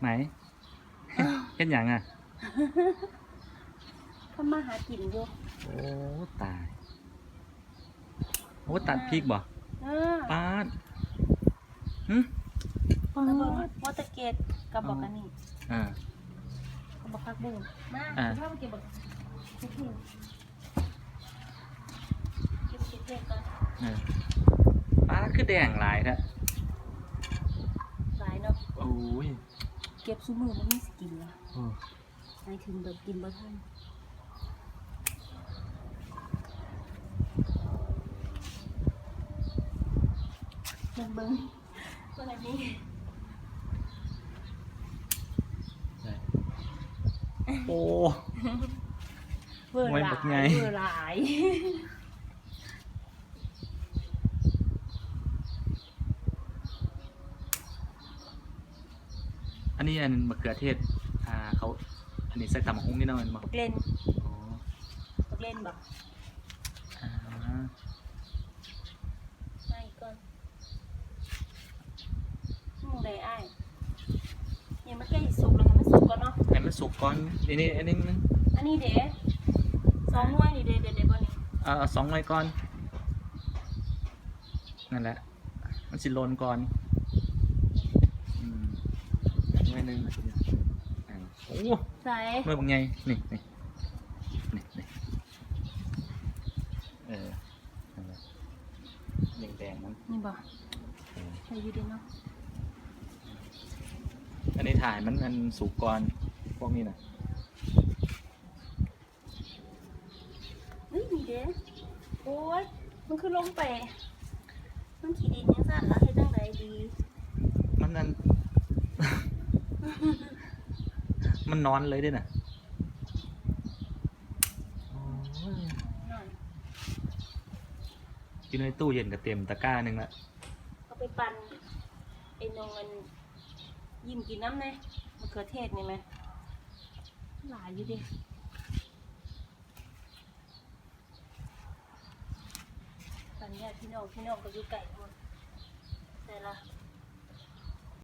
ไหนเห็นอย่างอะทำมาหากินอยู่โอ้ตายโอ้ตัดพริกบ่เออปาดหึแล้วเบิ่งวอเตอร์เกตกับบอกกันนี่อ่ากับบอกพักบุ้งมาอ่าถ้ามาเก็บบอกเก็บเห็ดเก็บเก็บเห็ดก่อนเออปาดคือแดงหลายแท้ หลายเนาะ โอ้ยเก็บซูมือมันมีสกินละโอ้หมายถึงแบบกินบ่ทันเบิ่งเบิ่งเบิ่งอันนี้ได้โอ้เวอร์ไว้หลาบักไงยเวอร์หลาย อันนี้อันมะเขือเทศอ่าเขาอันนี้ใส่ตำบักหุ้งนี่เนาะแมันบ่บักเล่นอ๋อบักเล่นบ่อ่าไม่ก่อนมึงได้อ้ายเนี่ยมันใกล้สิสุกแล้วให้มันสุกก่อนเนาะ ให้มันสุกก่อนอันนี้อันนี้นึงอันนี้เด้สองหน่วยนี่เด้เด้เด้บ่นี่เอาเอาสองไว้ก่อนนั่นแหละมันสิโลนก่อนอืม ไว้หนึ่งอ่าโอ้ใส่เมื่อบางไงนี่นี่นี่นี่เออนั่นแหละแดงๆนั้นนี่บ่เออใส่อยู่เด้เนาะอันนี้ถ่ายมันมันสุกก่อนพวกนี้นะเฮ้ยนี่เด้โอ้ยมันคือลงไป มันขี้ดินจังซั่นล่ะเฮ็ดจังไดดี มันนั่น มันนอนเลยด้วยนะโอ้ยหน่อยอยู่ในตู้เย็นกับเต็มตะกร้าหนึ่งละเอาไปปั่นไอ้นงมันยิ้มกินน้ำแน่มะเขือเทศนี่ไหมหลายอยู่ดิปั่นญาติพี่น้องพี่น้องก็อยู่ไก่หมดแต่ละ